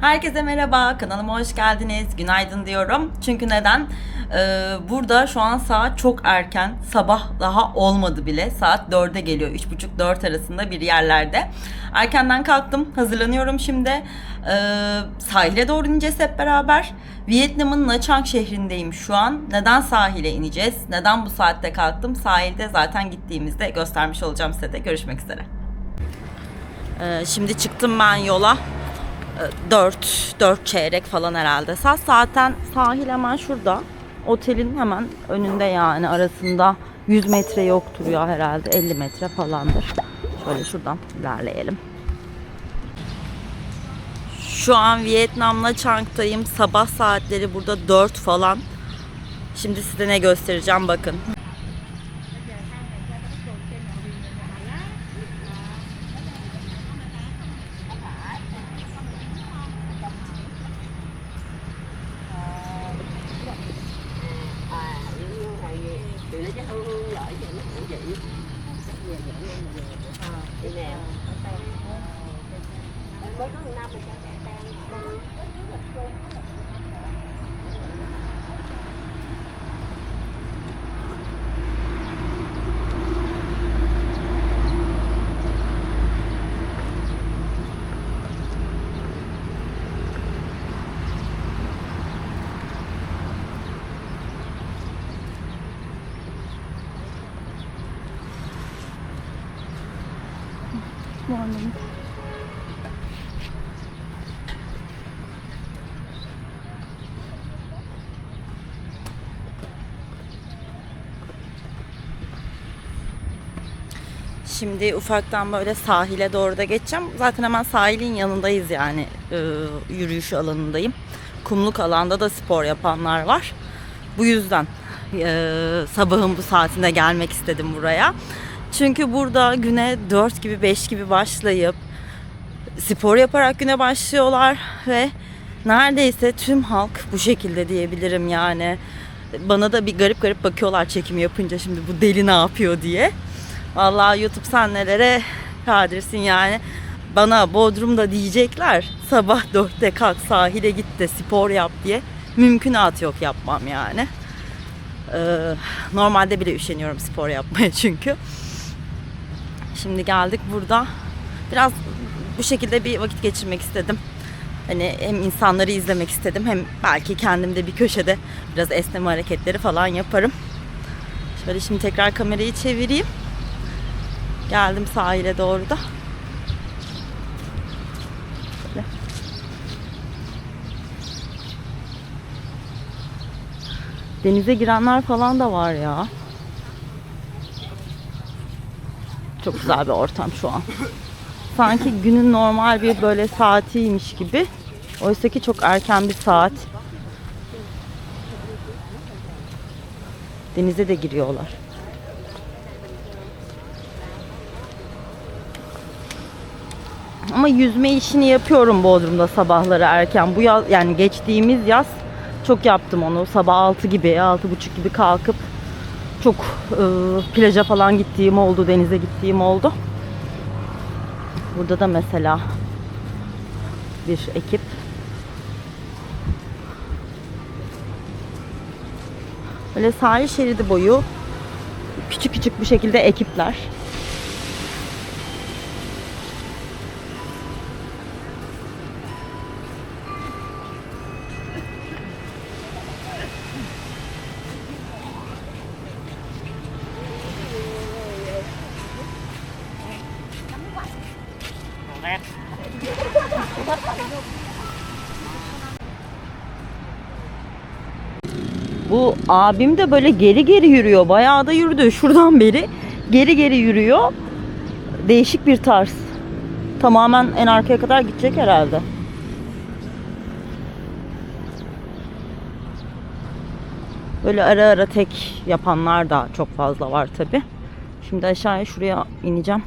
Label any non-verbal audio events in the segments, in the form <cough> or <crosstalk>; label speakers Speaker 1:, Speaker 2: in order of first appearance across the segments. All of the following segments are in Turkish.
Speaker 1: Herkese merhaba, kanalıma hoş geldiniz. Günaydın diyorum. Çünkü neden? Ee, burada şu an saat çok erken. Sabah daha olmadı bile. Saat 4'e geliyor. 3.30-4 arasında bir yerlerde. Erkenden kalktım. Hazırlanıyorum şimdi. Ee, sahile doğru ineceğiz hep beraber. Vietnam'ın Nha Trang şehrindeyim şu an. Neden sahile ineceğiz? Neden bu saatte kalktım? Sahilde zaten gittiğimizde göstermiş olacağım size de. Görüşmek üzere. Ee, şimdi çıktım ben yola. 4 4 çeyrek falan herhalde. Saat zaten sahil hemen şurada. Otelin hemen önünde yani arasında 100 metre yoktur ya herhalde 50 metre falandır. Şöyle şuradan ilerleyelim. Şu an Vietnam'la Chang'tayım. Sabah saatleri burada 4 falan. Şimdi size ne göstereceğim bakın. Şimdi ufaktan böyle sahile doğru da geçeceğim. Zaten hemen sahilin yanındayız yani. Ee, yürüyüş alanındayım. Kumluk alanda da spor yapanlar var. Bu yüzden e, sabahın bu saatinde gelmek istedim buraya. Çünkü burada güne 4 gibi 5 gibi başlayıp spor yaparak güne başlıyorlar ve neredeyse tüm halk bu şekilde diyebilirim yani. Bana da bir garip garip bakıyorlar çekimi yapınca şimdi bu deli ne yapıyor diye. Vallahi YouTube sen nelere kadirsin yani. Bana Bodrum'da diyecekler sabah dörtte kalk sahile git de spor yap diye. Mümkünat yok yapmam yani. Ee, normalde bile üşeniyorum spor yapmaya çünkü. Şimdi geldik burada. Biraz bu şekilde bir vakit geçirmek istedim. Hani hem insanları izlemek istedim hem belki kendimde bir köşede biraz esneme hareketleri falan yaparım. Şöyle şimdi tekrar kamerayı çevireyim. Geldim sahile doğru da. Denize girenler falan da var ya. Çok güzel bir ortam şu an. Sanki günün normal bir böyle saatiymiş gibi. Oysa ki çok erken bir saat. Denize de giriyorlar. Ama yüzme işini yapıyorum Bodrum'da sabahları erken. Bu yaz yani geçtiğimiz yaz çok yaptım onu. Sabah 6 gibi, 6.30 gibi kalkıp çok e, plaja falan gittiğim oldu, denize gittiğim oldu. Burada da mesela bir ekip Böyle sahil şeridi boyu küçük küçük bu şekilde ekipler. Bu abim de böyle geri geri yürüyor. Bayağı da yürüdü şuradan beri. Geri geri yürüyor. Değişik bir tarz. Tamamen en arkaya kadar gidecek herhalde. Böyle ara ara tek yapanlar da çok fazla var tabi. Şimdi aşağıya şuraya ineceğim.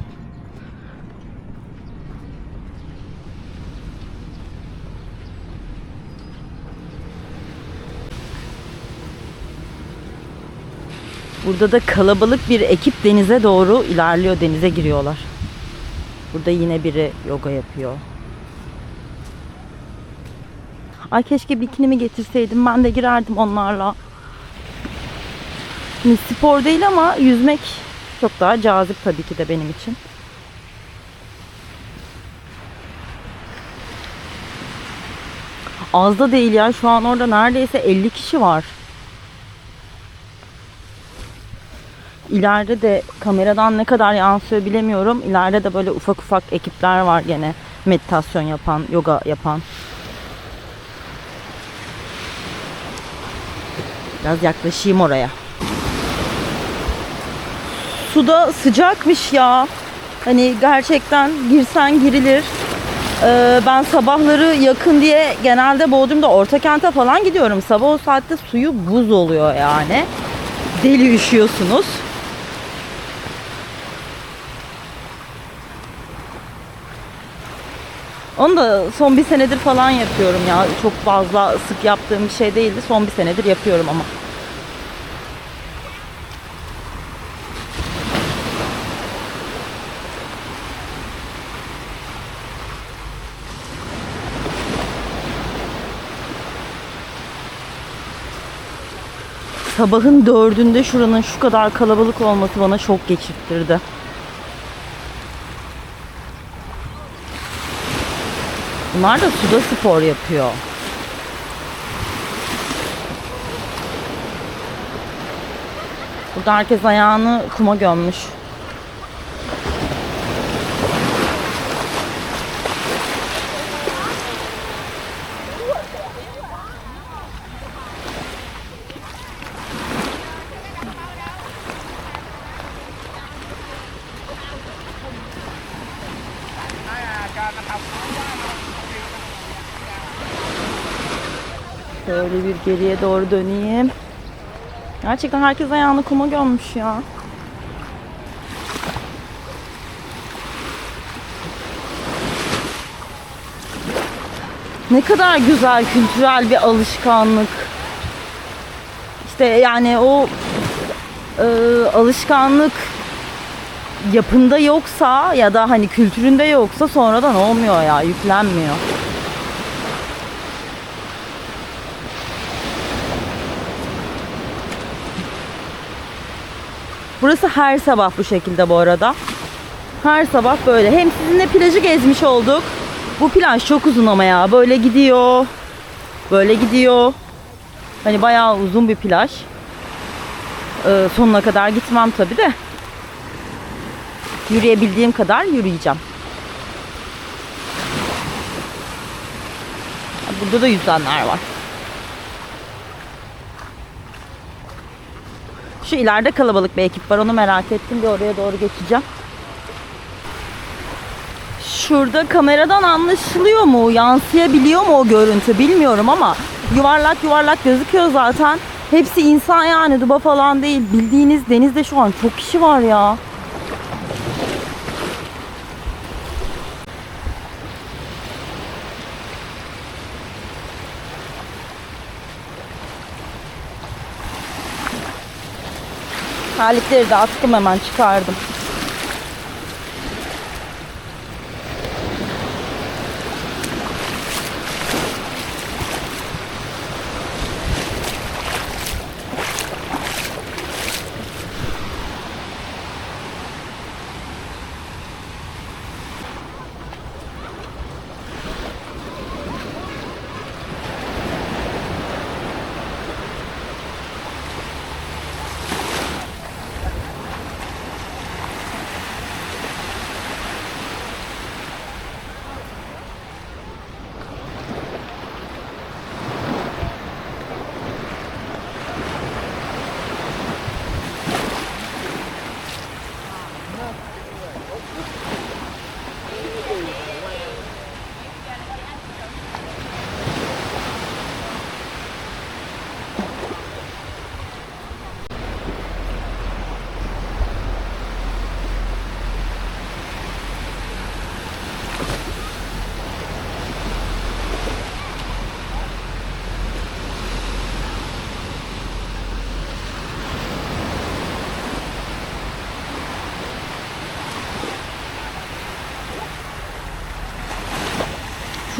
Speaker 1: Burada da kalabalık bir ekip denize doğru ilerliyor. Denize giriyorlar. Burada yine biri yoga yapıyor. Ay keşke bikinimi getirseydim. Ben de girerdim onlarla. Hani spor değil ama yüzmek çok daha cazip tabii ki de benim için. Az da değil ya. Şu an orada neredeyse 50 kişi var. İleride de kameradan ne kadar yansıyor bilemiyorum. İleride de böyle ufak ufak ekipler var gene. Meditasyon yapan, yoga yapan. Biraz yaklaşayım oraya. Suda sıcakmış ya. Hani gerçekten girsen girilir. Ee, ben sabahları yakın diye genelde Bodrum'da orta kente falan gidiyorum. Sabah o saatte suyu buz oluyor yani. Deli üşüyorsunuz. Onu da son bir senedir falan yapıyorum ya. Çok fazla sık yaptığım bir şey değildi. Son bir senedir yapıyorum ama. Sabahın dördünde şuranın şu kadar kalabalık olması bana şok geçirttirdi. Bunlar da suda spor yapıyor. Burada herkes ayağını kuma gömmüş. Şöyle bir geriye doğru döneyim. Gerçekten herkes ayağını kuma gömmüş ya. Ne kadar güzel kültürel bir alışkanlık. İşte yani o e, alışkanlık yapında yoksa ya da hani kültüründe yoksa sonradan olmuyor ya, yüklenmiyor. Burası her sabah bu şekilde bu arada. Her sabah böyle. Hem sizinle plajı gezmiş olduk. Bu plaj çok uzun ama ya. Böyle gidiyor. Böyle gidiyor. Hani bayağı uzun bir plaj. Ee, sonuna kadar gitmem tabi de. Yürüyebildiğim kadar yürüyeceğim. Burada da yüzenler var. Şu ileride kalabalık bir ekip var. Onu merak ettim. Bir oraya doğru geçeceğim. Şurada kameradan anlaşılıyor mu? Yansıyabiliyor mu o görüntü bilmiyorum ama yuvarlak yuvarlak gözüküyor zaten. Hepsi insan yani duba falan değil. Bildiğiniz denizde şu an çok kişi var ya. Terlikleri de attım hemen çıkardım.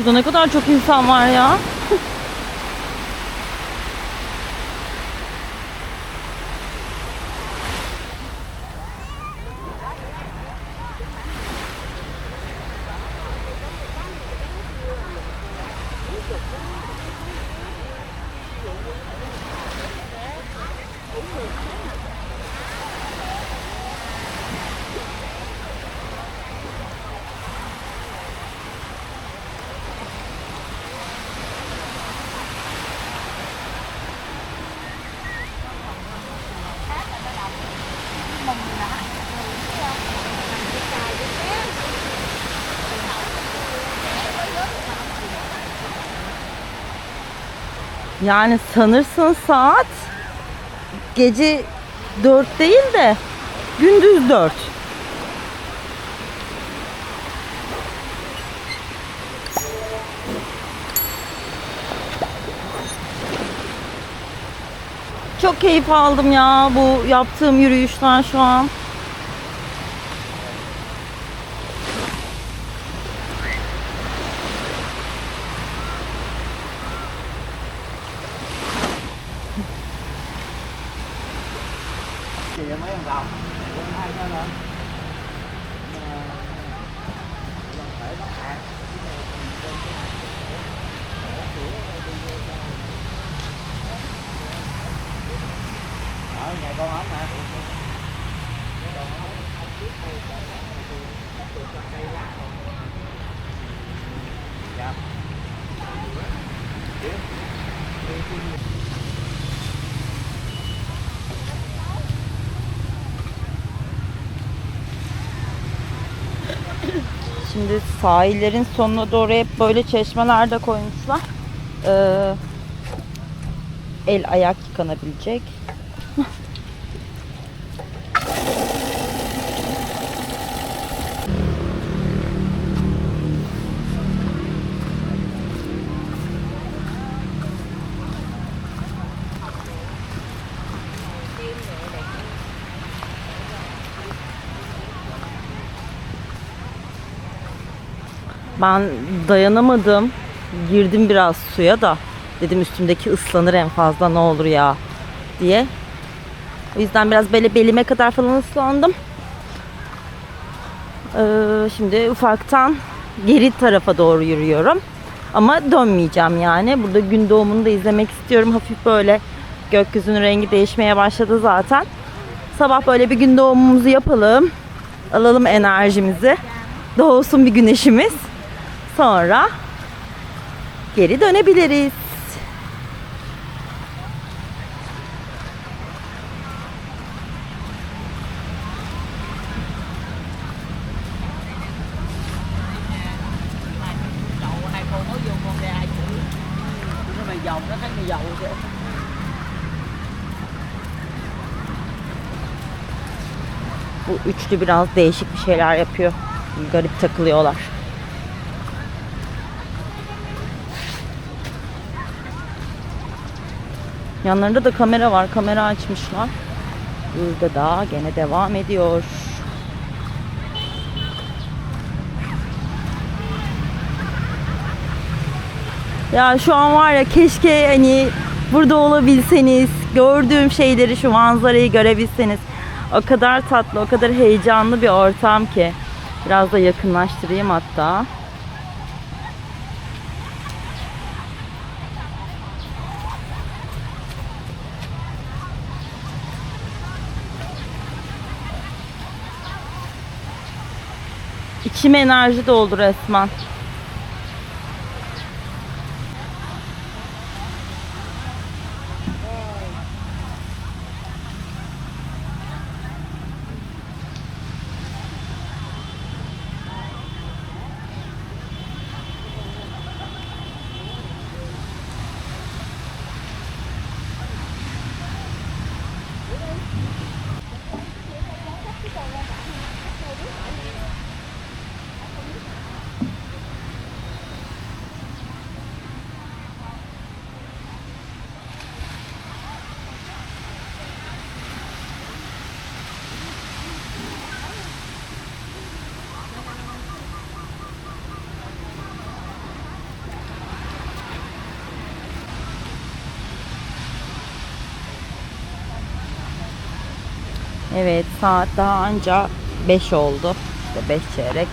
Speaker 1: Şurada ne kadar çok insan var ya. Yani sanırsın saat gece 4 değil de gündüz 4. Çok keyif aldım ya bu yaptığım yürüyüşten şu an. Şimdi sahillerin sonuna doğru hep böyle çeşmeler de koymuşlar. Ee, el ayak yıkanabilecek. Ben dayanamadım. Girdim biraz suya da. Dedim üstümdeki ıslanır en fazla ne olur ya diye. O yüzden biraz böyle belime kadar falan ıslandım. Ee, şimdi ufaktan geri tarafa doğru yürüyorum. Ama dönmeyeceğim yani. Burada gün doğumunu da izlemek istiyorum. Hafif böyle gökyüzünün rengi değişmeye başladı zaten. Sabah böyle bir gün doğumumuzu yapalım. Alalım enerjimizi. Doğsun bir güneşimiz. Sonra geri dönebiliriz. Bu üçlü biraz değişik bir şeyler yapıyor. Garip takılıyorlar. Yanlarında da kamera var. Kamera açmışlar. Burada da gene devam ediyor. Ya şu an var ya keşke hani burada olabilseniz, gördüğüm şeyleri, şu manzarayı görebilseniz. O kadar tatlı, o kadar heyecanlı bir ortam ki. Biraz da yakınlaştırayım hatta. İçime enerji doldu resmen. Evet saat daha anca 5 oldu. İşte 5 çeyrek.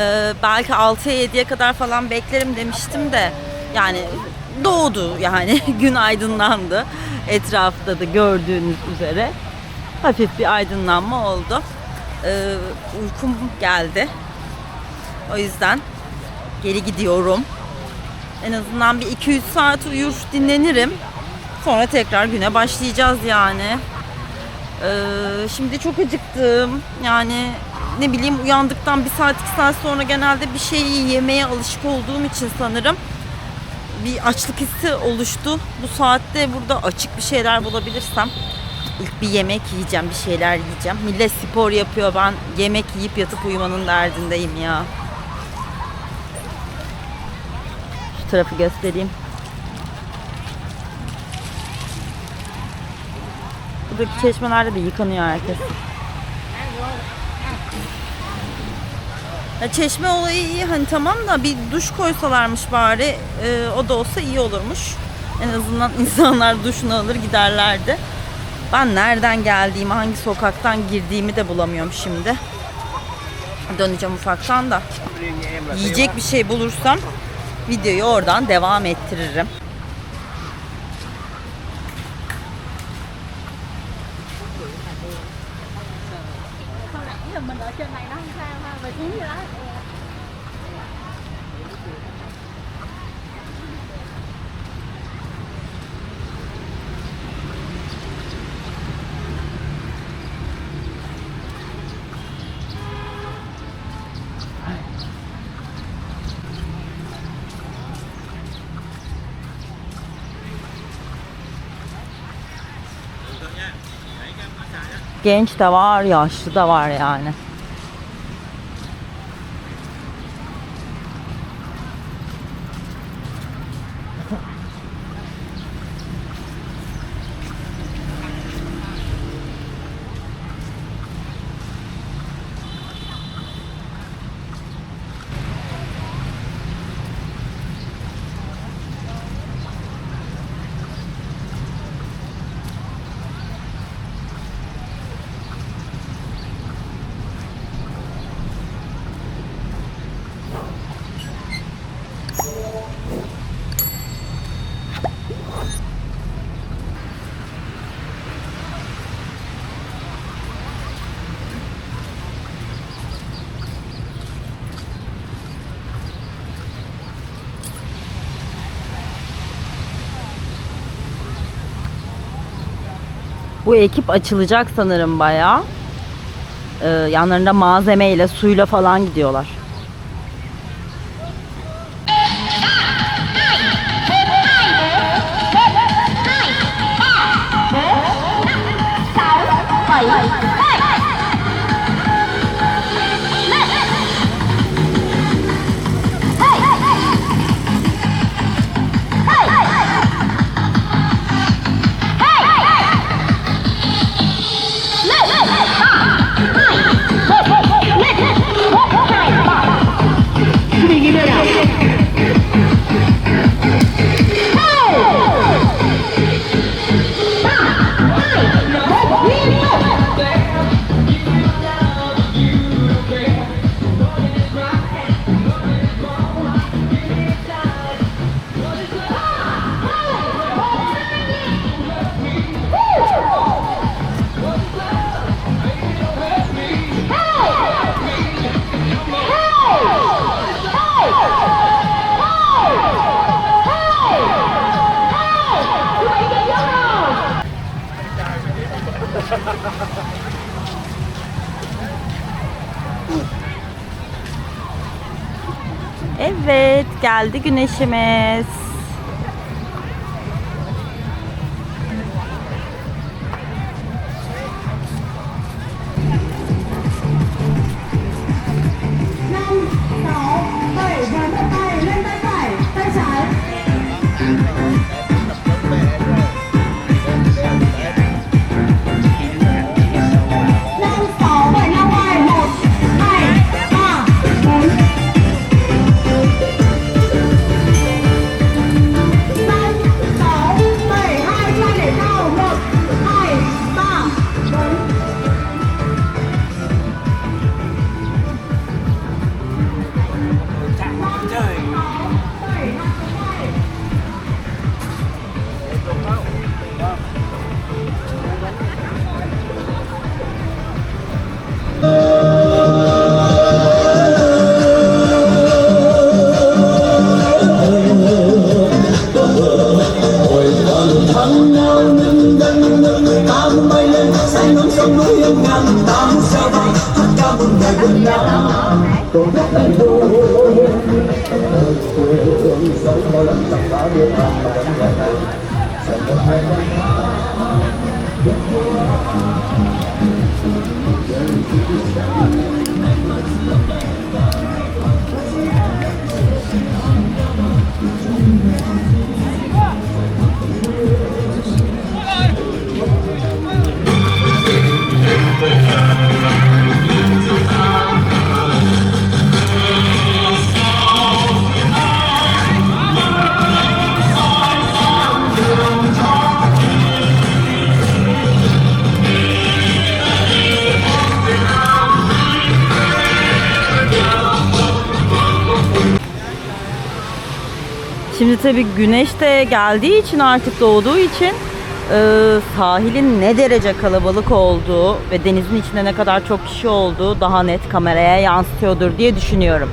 Speaker 1: Ee, belki 6'ya 7'ye kadar falan beklerim demiştim de yani doğdu yani <laughs> gün aydınlandı. Etrafta da gördüğünüz üzere hafif bir aydınlanma oldu. Ee, uykum geldi. O yüzden geri gidiyorum. En azından bir 2-3 saat uyur dinlenirim. Sonra tekrar güne başlayacağız yani. Ee, şimdi çok acıktım. Yani ne bileyim uyandıktan bir saat iki saat sonra genelde bir şey yemeye alışık olduğum için sanırım bir açlık hissi oluştu. Bu saatte burada açık bir şeyler bulabilirsem ilk bir yemek yiyeceğim, bir şeyler yiyeceğim. Millet spor yapıyor, ben yemek yiyip yatıp uyumanın derdindeyim ya. Şu tarafı göstereyim. Buradaki çeşmelerde de yıkanıyor herkes. Ya çeşme olayı iyi hani tamam da bir duş koysalarmış bari e, o da olsa iyi olurmuş. En azından <laughs> insanlar duşunu alır giderlerdi. Ben nereden geldiğimi, hangi sokaktan girdiğimi de bulamıyorum şimdi. Döneceğim ufaktan da. Yiyecek bir şey bulursam videoyu oradan devam ettiririm.
Speaker 2: Không nãy giờ mình ở trên này nó không sao ha, về xuống gì đó.
Speaker 1: Genç de var, yaşlı da var yani. Bu ekip açılacak sanırım bayağı. Ee, yanlarında malzemeyle, suyla falan gidiyorlar. Evet, geldi güneşimiz. Tabii güneş de geldiği için artık doğduğu için e, sahilin ne derece kalabalık olduğu ve denizin içinde ne kadar çok kişi olduğu daha net kameraya yansıtıyordur diye düşünüyorum.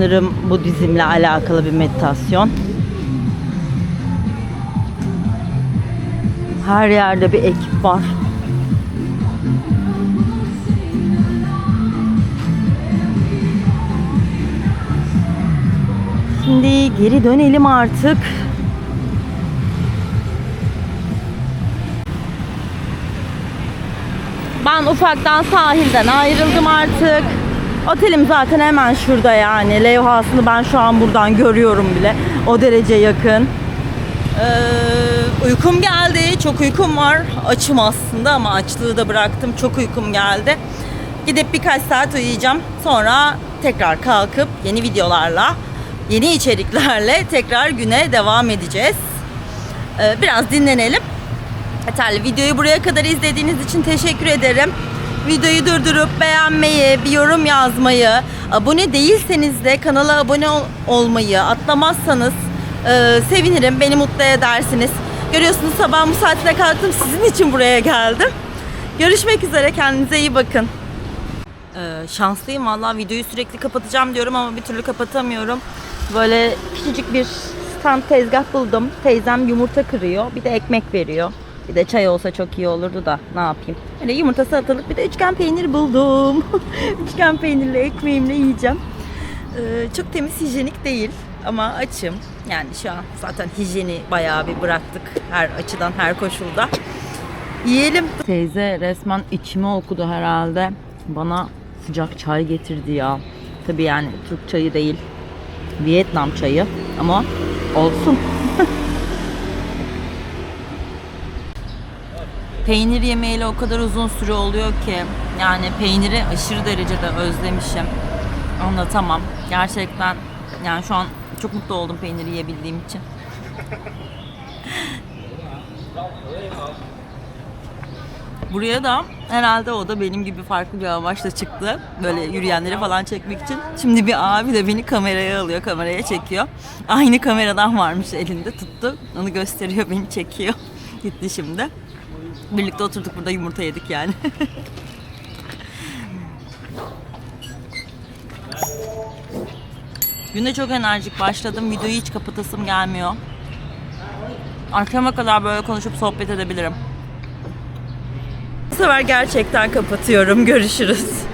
Speaker 1: Sanırım Budizmle alakalı bir meditasyon. Her yerde bir ekip var. Şimdi geri dönelim artık. Ben ufaktan sahilden ayrıldım artık. Otelim zaten hemen şurada yani. Levhasını ben şu an buradan görüyorum bile. O derece yakın. Ee, uykum geldi. Çok uykum var. Açım aslında ama açlığı da bıraktım. Çok uykum geldi. Gidip birkaç saat uyuyacağım. Sonra tekrar kalkıp yeni videolarla, yeni içeriklerle tekrar güne devam edeceğiz. Ee, biraz dinlenelim. Yeterli. Videoyu buraya kadar izlediğiniz için teşekkür ederim. Videoyu durdurup beğenmeyi, bir yorum yazmayı, abone değilseniz de kanala abone ol- olmayı atlamazsanız e, sevinirim. Beni mutlu edersiniz. Görüyorsunuz sabah bu saatte kalktım. Sizin için buraya geldim. Görüşmek üzere. Kendinize iyi bakın. Ee, şanslıyım valla videoyu sürekli kapatacağım diyorum ama bir türlü kapatamıyorum. Böyle küçücük bir stand tezgah buldum. Teyzem yumurta kırıyor. Bir de ekmek veriyor. Bir de çay olsa çok iyi olurdu da ne yapayım. Öyle yumurta salatalık bir de üçgen peynir buldum. <laughs> üçgen peynirli ekmeğimle yiyeceğim. Ee, çok temiz hijyenik değil ama açım. Yani şu an zaten hijyeni bayağı bir bıraktık her açıdan her koşulda. Yiyelim. Teyze resmen içimi okudu herhalde. Bana sıcak çay getirdi ya. Tabii yani Türk çayı değil. Vietnam çayı ama olsun. Peynir yemeğiyle o kadar uzun süre oluyor ki yani peyniri aşırı derecede özlemişim. Anlatamam. Gerçekten yani şu an çok mutlu oldum peyniri yiyebildiğim için. <laughs> Buraya da herhalde o da benim gibi farklı bir amaçla çıktı. Böyle yürüyenleri falan çekmek için. Şimdi bir abi de beni kameraya alıyor, kameraya çekiyor. Aynı kameradan varmış elinde tuttu. Onu gösteriyor, beni çekiyor. <laughs> Gitti şimdi. Birlikte oturduk burada yumurta yedik yani. <laughs> Güne çok enerjik başladım. Videoyu hiç kapatasım gelmiyor. Akşama kadar böyle konuşup sohbet edebilirim. Bu sefer gerçekten kapatıyorum. Görüşürüz.